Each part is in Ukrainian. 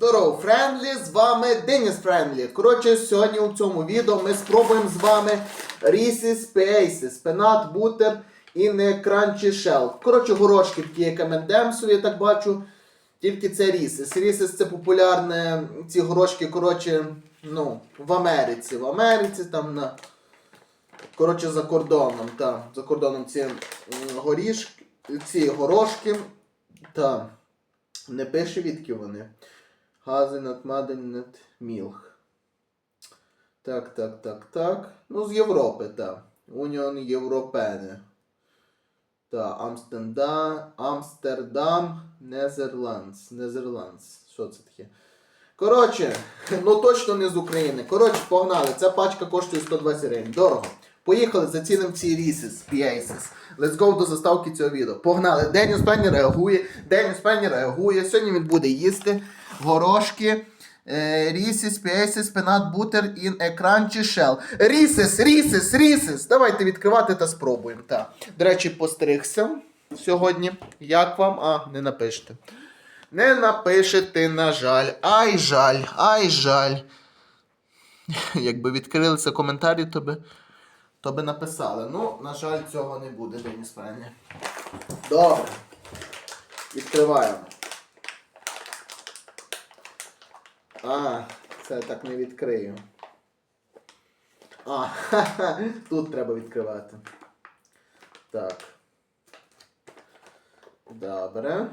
Здоров, Френдлі, з вами Деніс Френдлі. Коротше, сьогодні у цьому відео ми спробуємо з вами Reese's Pieces, Peanut Butter і не Crunchy Shell. Коротше, горошки такі, як M&M's, я так бачу. Тільки це Reese's. Reese's це популярне, ці горошки, коротше, ну, в Америці. В Америці там на. Коротше, за кордоном, та, за кордоном ці горішки, ці горошки. Та. Не пише відки вони. Hazelnut, Madenut, Milk. Так, так, так, так. Ну, з Європи, так. Уніон Європене. Та, Амстердам, Амстердам, Незерландс. Незерландс. Що це таке? Коротше, ну точно не з України. Коротше, погнали. Ця пачка коштує 120 гривень. Дорого. Поїхали, зацінимо ці Reese's Pieces. Let's go до заставки цього відео. Погнали. Деніс Пенні реагує. Деніс Пенні реагує. Сьогодні він буде їсти горошки. е, Pieces, Peanut Butter in a Crunchy Shell. Reese's, Reese's, Reese's. Давайте відкривати та спробуємо. Так. До речі, постригся сьогодні. Як вам? А, не напишете. Не напишете, на жаль. Ай жаль, ай жаль. Якби відкрилися коментарі, то би, то би написали. Ну, на жаль, цього не буде, Деніс Пенні. Добре. Відкриваємо. А, це так не відкрию. А, ха-ха, тут треба відкривати. Так. Добре.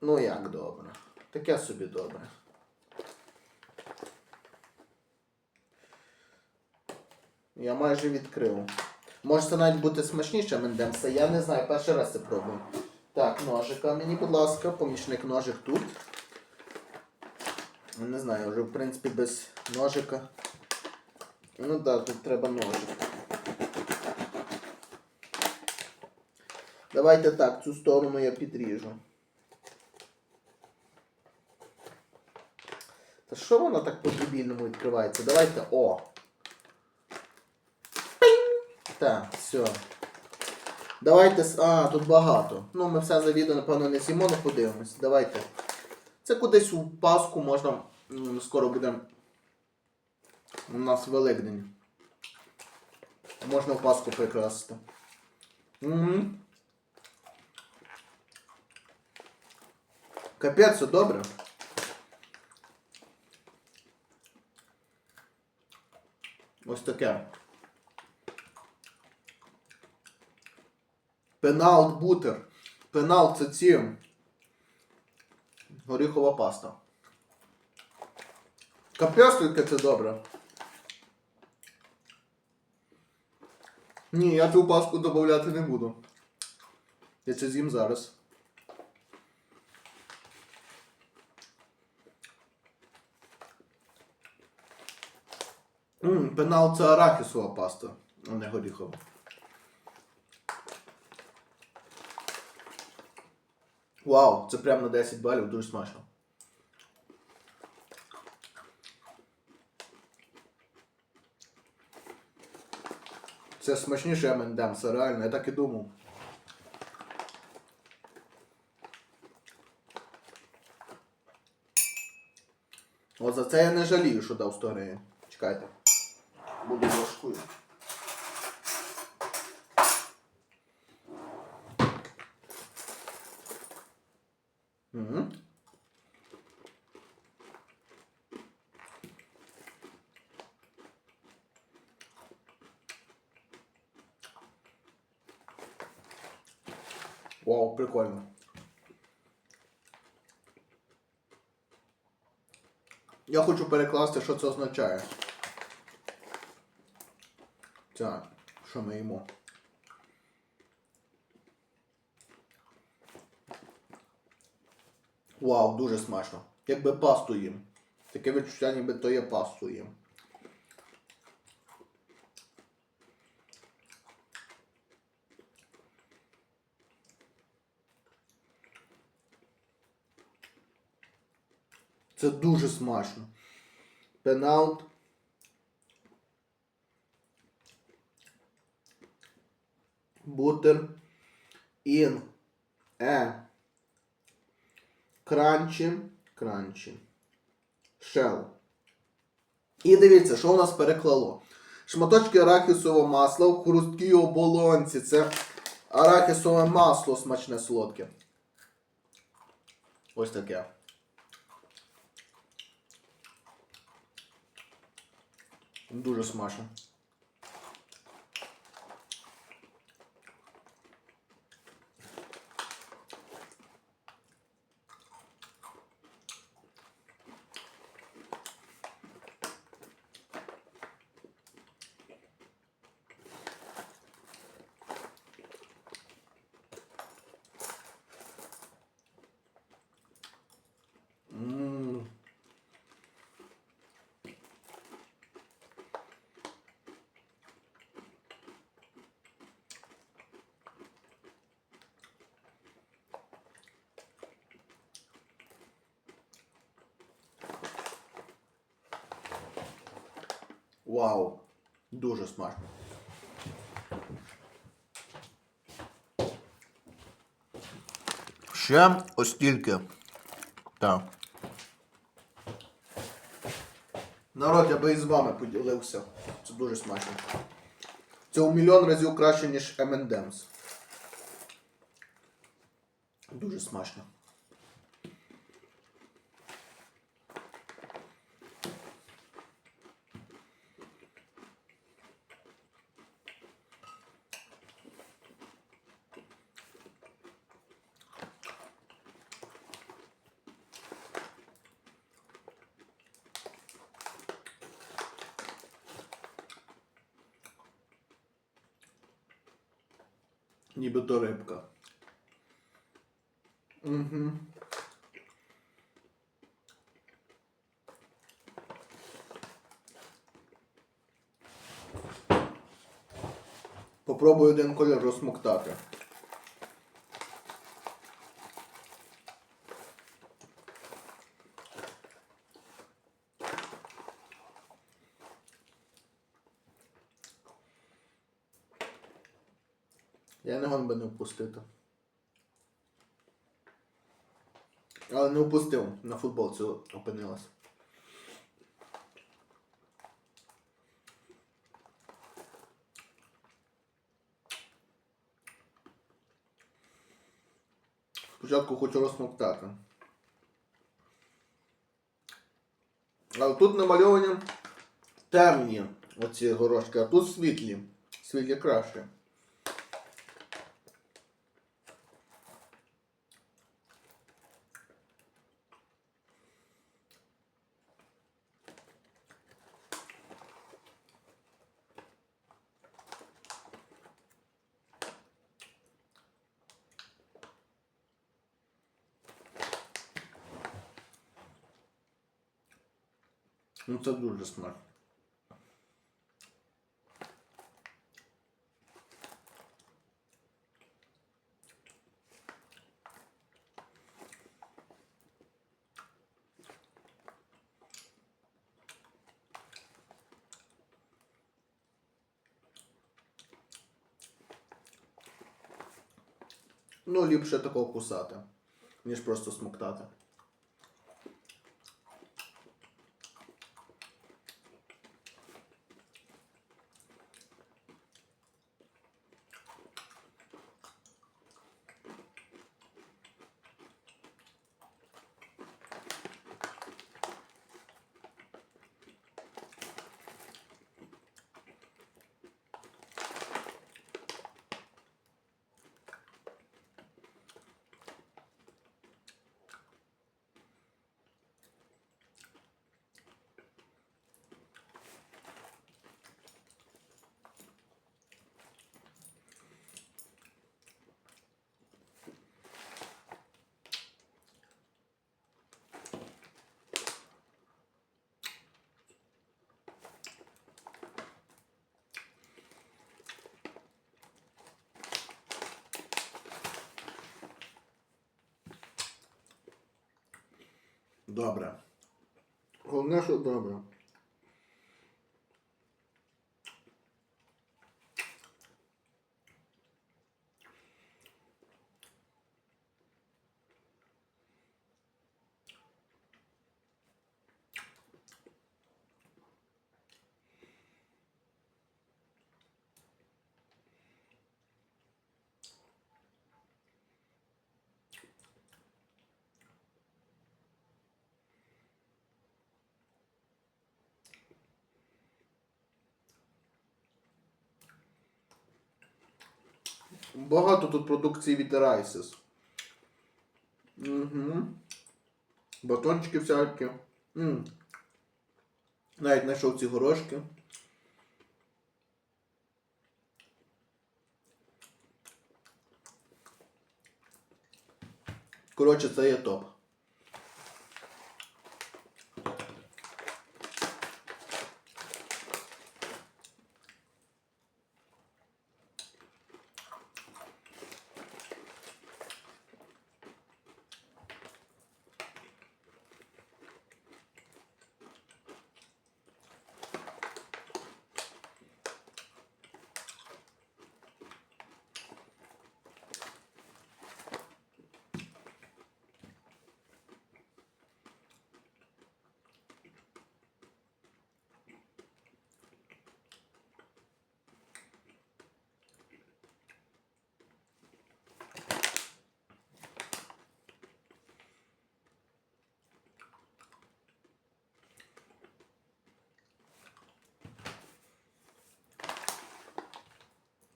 Ну як добре? Таке собі добре. Я майже відкрив. Може це навіть бути смачніше Мендемса, я не знаю, перший раз це пробую. Так, ножика мені, будь ласка, помічник ножик тут. Не знаю, вже в принципі без ножика. Ну так, тут треба ножик. Давайте так, цю сторону я підріжу. Та що воно так по-дебільному відкривається? Давайте о! Так, все. Давайте. А, тут багато. Ну, ми все за відео, напевно, не з'їмо, але подивимось. Давайте. Це кудись у Пасху можна. Скоро буде. У нас Великдень. Можна в Пасху прикрасити. Угу. Капець, все добре. Ось таке. Пеналт бутер. Пеналт це ці. Горіхова паста. Капець, це добре. Ні, я цю паску додати не буду. Я це з'їм зараз. Пенал це арахісова паста, а не горіхова. Вау, це прям на 10 балів, дуже смачно. Це смачніше M&M's, реально, я так і думав. От за це я не жалію, що дав 100 гривень. Чекайте. Буду ложкою. Угу. Вау, прикольно. Я хочу перекласти, що це означає. Це, що ми їмо. Вау, дуже смачно. Якби пасту їм. Таке відчуття, ніби то є пасту їм. Це дуже смачно. Пеналт. Бутер. Ін. Е. кранчі, кранчі, шел. І дивіться, що у нас переклало. Шматочки арахісового масла в хрусткій оболонці. Це арахісове масло смачне солодке. Ось таке. Дуже смачно. Вау, дуже смачно. Ще ось тільки. Так. Народ, я би і з вами поділився. Це дуже смачно. Це у мільйон разів краще, ніж M&M's. Дуже смачно. Нібито рибка. Угу. Попробую один колір розсмоктати. Я не впустити. Але не впустив, на футболці опинилась. Спочатку хочу розсмоктати. Але тут намальовані темні оці горошки, а тут світлі. Світлі краще. Ну це дуже смачно. Ну, ліпше такого кусати, ніж просто смоктати. Добре. Головне, що добре. Багато тут продукції від райсис. Угу. Батончики всякі. м Навіть знайшов ці горошки. Коротше, це є топ.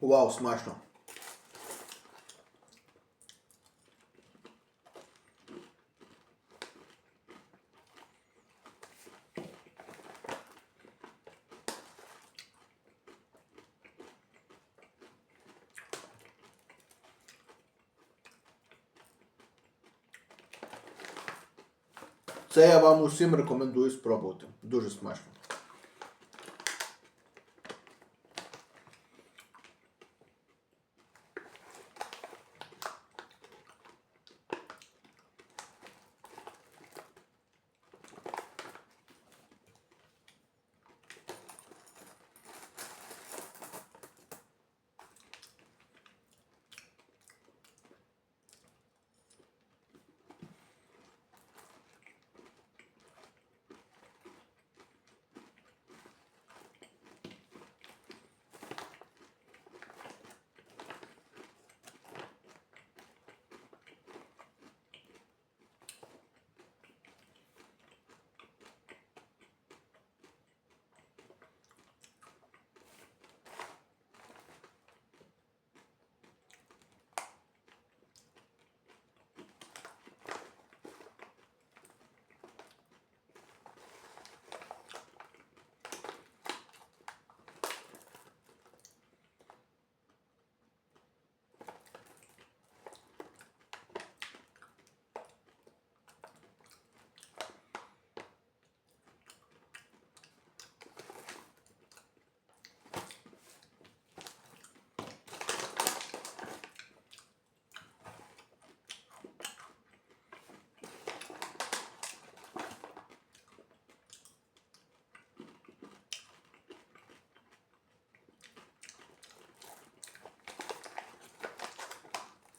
Вау, смачно. Це я вам усім рекомендую спробувати. Дуже смачно.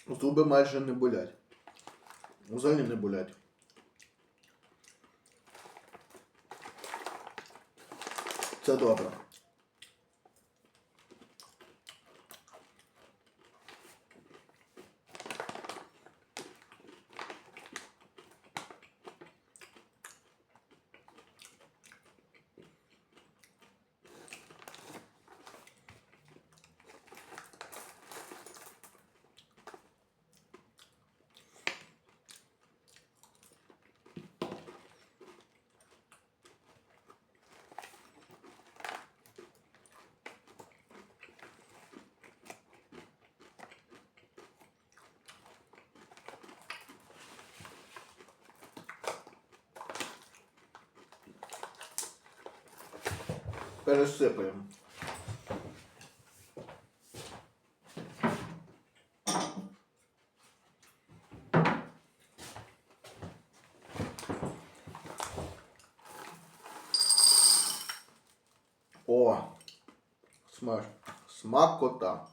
Зуби майже не болять. Взагалі не болять. Це добре. Пересипаємо. О! Смак. Смакота.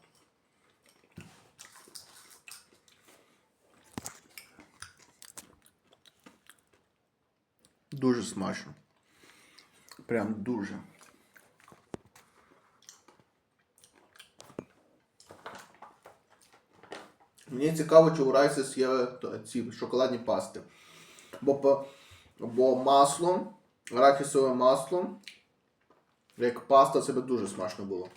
Дуже смачно. Прям дуже. Мені цікаво, чи у Райсес є ці шоколадні пасти. Бо, бо масло, арахісове масло, як паста, це би дуже смачно було.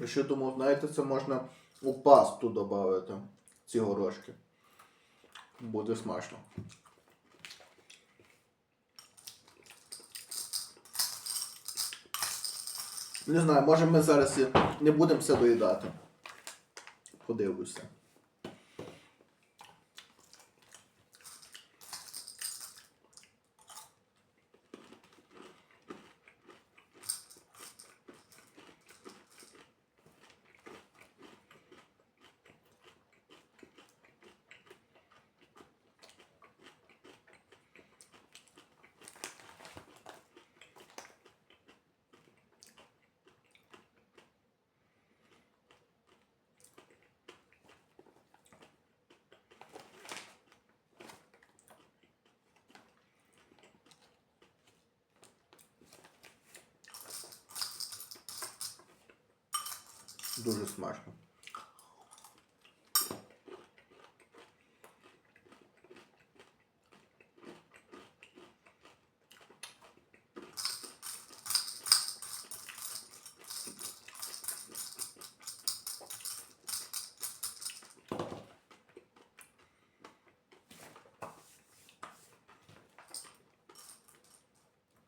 Я ще думав, знаєте, це можна у пасту додати, ці горошки. Буде смачно. Не знаю, може ми зараз і не будемо все доїдати. Fodeu, Gustavo. Дуже смачно.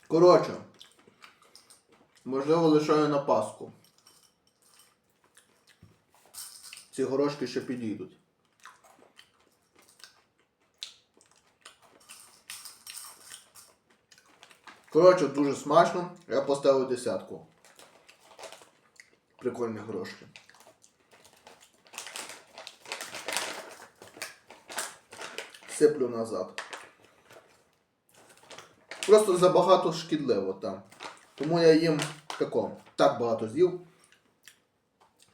Коротше, можливо, лишаю на Пасху. Ці горошки ще підійдуть. Коротше, дуже смачно. Я поставив десятку. Прикольні горошки. Сиплю назад. Просто забагато шкідливо там. Тому я їм тако. Так багато з'їв.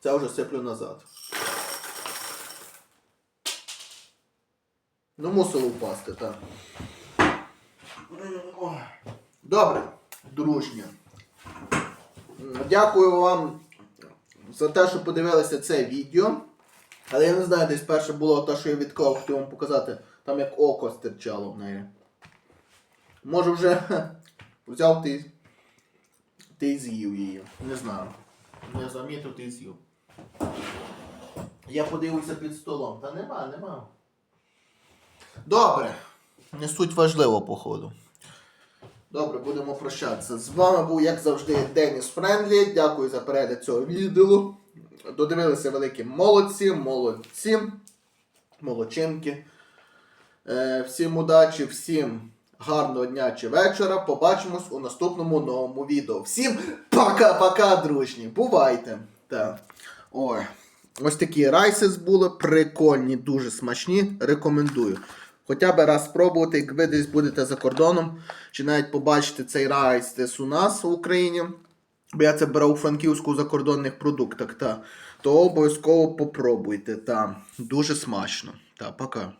Це вже сиплю назад. Ну, мусило впасти, так. Добре, дружні. Дякую вам за те, що подивилися це відео. Але я не знаю, десь перше було те, що я відклав, хотів вам показати. Там як око стирчало в неї. Може вже взяв ти. Ти з'їв її. Не знаю. Не замітив, ти з'їв. Я подивився під столом. Та нема, нема. Добре. Не суть важливо, походу. Добре, будемо прощатися. З вами був, як завжди, Деніс Френдлі. Дякую за перегляд цього відео. Додивилися великі молодці, молодці, молодчинки. Е, всім удачі, всім гарного дня чи вечора. Побачимось у наступному новому відео. Всім пока-пока, дружні. Бувайте. Так. Ой. Ось такі райсис були, прикольні, дуже смачні. Рекомендую. Хоча б раз спробувати, як ви десь будете за кордоном, чи навіть побачите цей райс десь у нас в Україні. Бо я це брав у франківську у закордонних продуктах, та, то обов'язково попробуйте. Та. Дуже смачно. Та, пока.